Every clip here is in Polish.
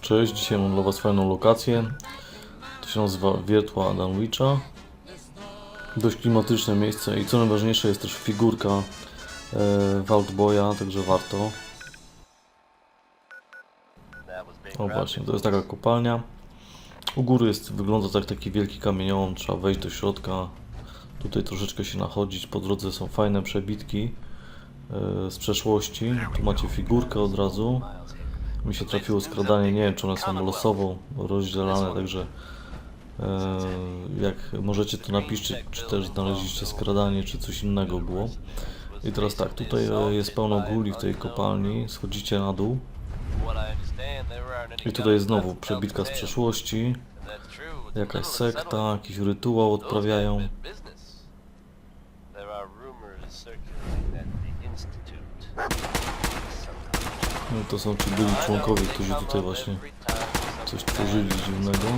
Cześć, dzisiaj mam dla Was fajną lokację. To się nazywa Wiertła Danwicza. Dość klimatyczne miejsce i co najważniejsze jest też figurka e, Waldboya, także warto. O właśnie, to jest taka kopalnia. U góry jest, wygląda tak taki wielki kamieniołom, trzeba wejść do środka. Tutaj troszeczkę się nachodzić, po drodze są fajne przebitki z przeszłości. Tu macie figurkę od razu. Mi się trafiło skradanie, nie wiem czy one są losowo rozdzielane, także e, jak możecie to napiszcie, czy też znaleźliście skradanie, czy coś innego było. I teraz tak, tutaj e, jest pełno guli w tej kopalni, schodzicie na dół. I tutaj znowu przebitka z przeszłości, jakaś sekta, jakiś rytuał odprawiają. No to są ci byli członkowie, którzy tutaj właśnie coś tworzyli dziwnego.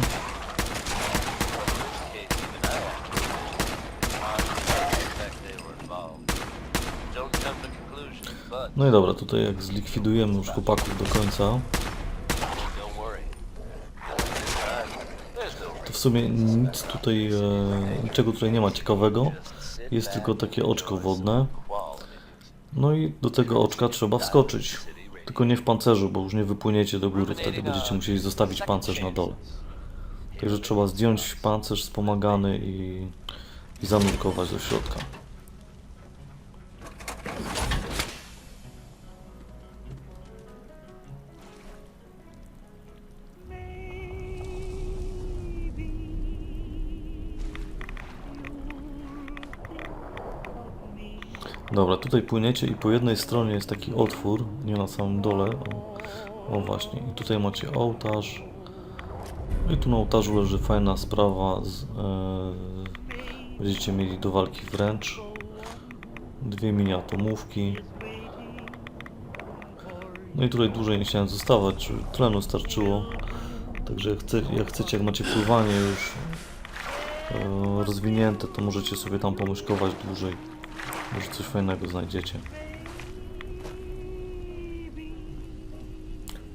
No i dobra, tutaj jak zlikwidujemy już chłopaków do końca, to w sumie nic tutaj, e, niczego tutaj nie ma ciekawego. Jest tylko takie oczko wodne. No i do tego oczka trzeba wskoczyć. Tylko nie w pancerzu, bo już nie wypłyniecie do góry, wtedy będziecie musieli zostawić pancerz na dole. Także trzeba zdjąć pancerz wspomagany i, i zanurkować do środka. Dobra, tutaj płyniecie i po jednej stronie jest taki otwór, nie na samym dole. O, o właśnie, i tutaj macie ołtarz. I tu na ołtarzu leży fajna sprawa. Z, e, będziecie mieli do walki wręcz. Dwie mini atomówki. No i tutaj dłużej nie chciałem zostawać, tlenu starczyło. Także jak, chce, jak chcecie, jak macie pływanie już e, rozwinięte, to możecie sobie tam pomyszkować dłużej. Może coś fajnego znajdziecie.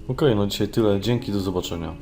Ok, no dzisiaj tyle. Dzięki, do zobaczenia.